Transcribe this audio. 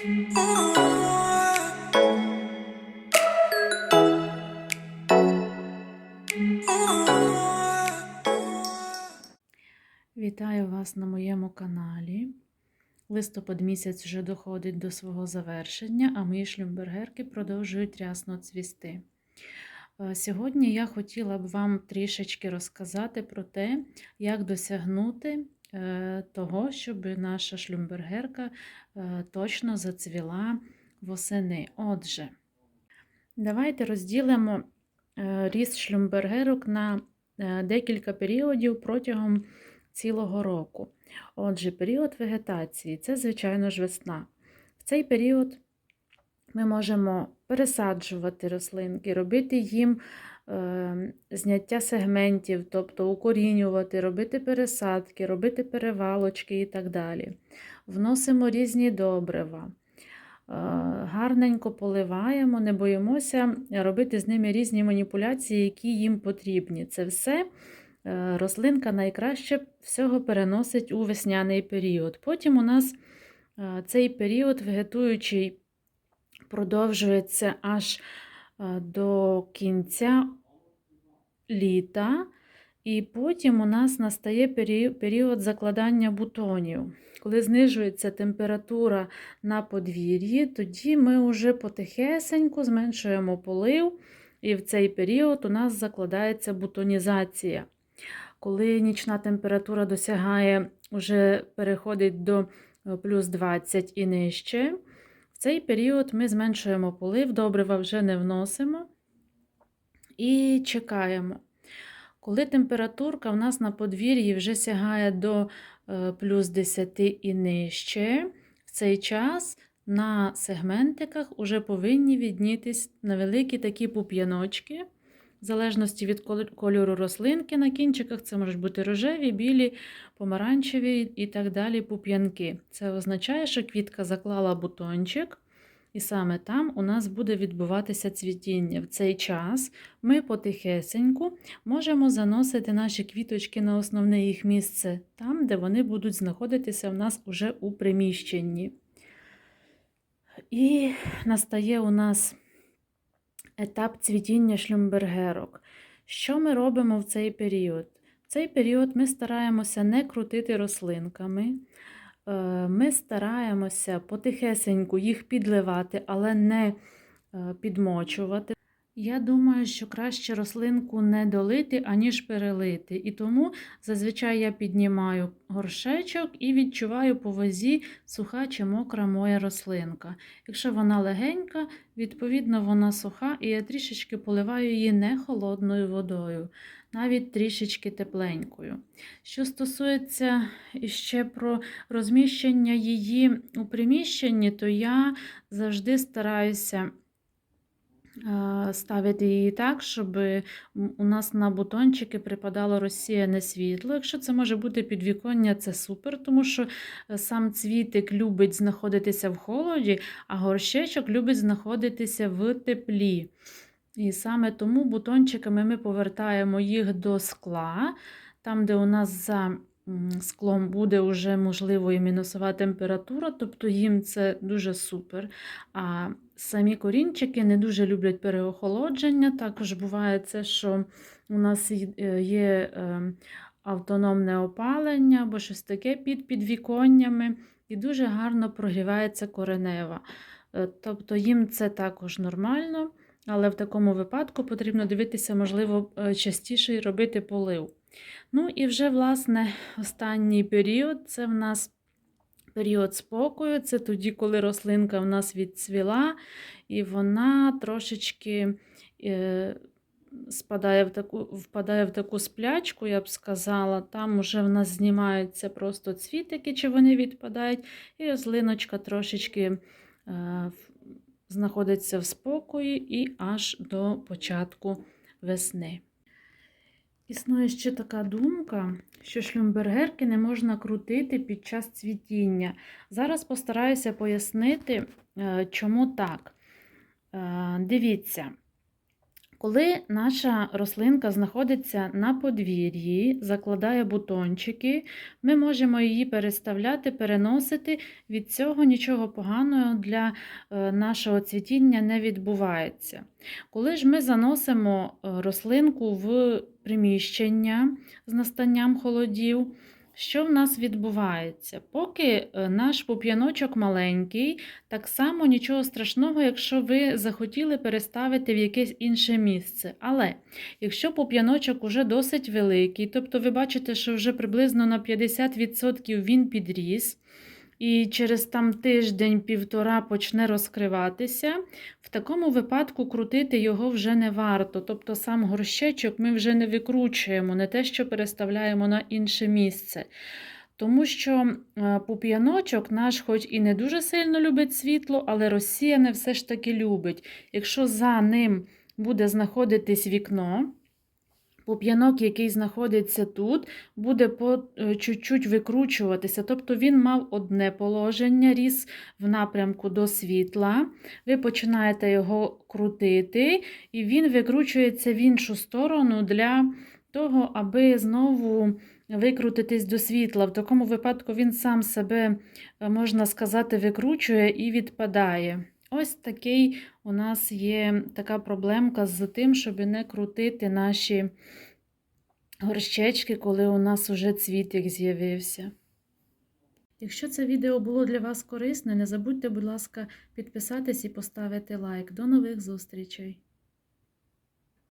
Вітаю вас на моєму каналі. Листопад місяць вже доходить до свого завершення, а мої шлюмбергерки продовжують рясно цвісти. Е, Сьогодні я хотіла б вам трішечки розказати про те, як досягнути того, щоб наша шлюмбергерка е, точно зацвіла восени. Отже, давайте розділимо е, ріст шлюмбергерок на е, декілька періодів протягом цілого року. Отже, період вегетації це, звичайно ж, весна. В цей період ми можемо пересаджувати рослинки, робити їм е, зняття сегментів, тобто укорінювати, робити пересадки, робити перевалочки і так далі. Вносимо різні добрива. е, Гарненько поливаємо, не боїмося робити з ними різні маніпуляції, які їм потрібні. Це все е, рослинка найкраще всього переносить у весняний період. Потім у нас е, цей період вегетуючий продовжується аж до кінця літа, і потім у нас настає період закладання бутонів. Коли знижується температура на подвір'ї, тоді ми вже потихесеньку зменшуємо полив, і в цей період у нас закладається бутонізація. Коли нічна температура досягає, вже переходить до е, плюс 20 і нижче, в цей період ми зменшуємо полив, добрива вже не вносимо і чекаємо. Коли температурка в нас на подвір'ї вже сягає до е, плюс 10 і нижче, в цей час на сегментиках вже повинні віднітись невеликі такі пуп'яночки, в залежності від кольору рослинки на кінчиках, це можуть бути рожеві, білі, помаранчеві і так далі пуп'янки. Це означає, що квітка заклала бутончик, і саме там у нас буде відбуватися цвітіння. В цей час ми потихесеньку можемо заносити наші квіточки на основне їх місце, там, де вони будуть знаходитися в нас уже у приміщенні. І настає у нас етап цвітіння шлюмбергерок. Що ми робимо в цей період? В цей період ми стараємося не крутити рослинками. Е, Ми стараємося потихесеньку їх підливати, але не е, підмочувати. Я думаю, що краще рослинку не долити, аніж перелити. І тому зазвичай я піднімаю горшечок і відчуваю по вазі, суха чи мокра моя рослинка. Якщо вона легенька, відповідно вона суха, і я трішечки поливаю її не холодною водою, навіть трішечки тепленькою. Що стосується ще про розміщення її у приміщенні, то я завжди стараюся ставити її так, щоб у нас на бутончики припадало розсіяне світло. Якщо це може бути підвіконня, це супер, тому що е, сам цвітик любить знаходитися в холоді, а горщечок любить знаходитися в теплі. І саме тому бутончиками ми повертаємо їх до скла, там, де у нас за склом буде вже можливо і мінусова температура, тобто їм це дуже супер. А самі корінчики не дуже люблять переохолодження. Також буває це, що у нас е, є е, автономне опалення або щось таке під підвіконнями, і дуже гарно прогрівається коренева. Е, Тобто їм це також нормально. Але в такому випадку потрібно дивитися, можливо, е, частіше і робити полив. Ну і вже, власне, останній період це в нас період спокою. Це тоді, коли рослинка в нас відцвіла, і вона трошечки е, спадає в таку, впадає в таку сплячку, я б сказала. Там уже в нас знімаються просто цвітики, чи вони відпадають, і рослиночка трошечки. е, знаходиться в спокої і аж до початку весни. Існує ще така думка, що шлюмбергерки не можна крутити під час цвітіння. Зараз постараюся пояснити, е, чому так. Е, Дивіться, Коли наша рослинка знаходиться на подвір'ї, закладає бутончики, ми можемо її переставляти, переносити. Від цього нічого поганого для е, нашого цвітіння не відбувається. Коли ж ми заносимо е, рослинку в приміщення з настанням холодів, що в нас відбувається? Поки е, наш пуп'яночок маленький, так само нічого страшного, якщо ви захотіли переставити в якесь інше місце. Але якщо пуп'яночок уже досить великий, тобто ви бачите, що вже приблизно на 50% він підріс, і через там тиждень-півтора почне розкриватися, такому випадку крутити його вже не варто. Тобто сам горщечок ми вже не викручуємо, не те, що переставляємо на інше місце. Тому що е, пуп'яночок наш, хоч і не дуже сильно любить світло, але розсіяне все ж таки любить. Якщо за ним буде знаходитись вікно, пуп'янок, який знаходиться тут, буде по е, чуть-чуть викручуватися. Тобто він мав одне положення, ріс в напрямку до світла. Ви починаєте його крутити, і він викручується в іншу сторону для того, аби знову викрутитись до світла. В такому випадку він сам себе, е, можна сказати, викручує і відпадає. Ось такий у нас є така проблемка з тим, щоб не крутити наші горщечки, коли у нас уже цвітик з'явився. Якщо це відео було для вас корисне, не забудьте, будь ласка, підписатись і поставити лайк. До нових зустрічей!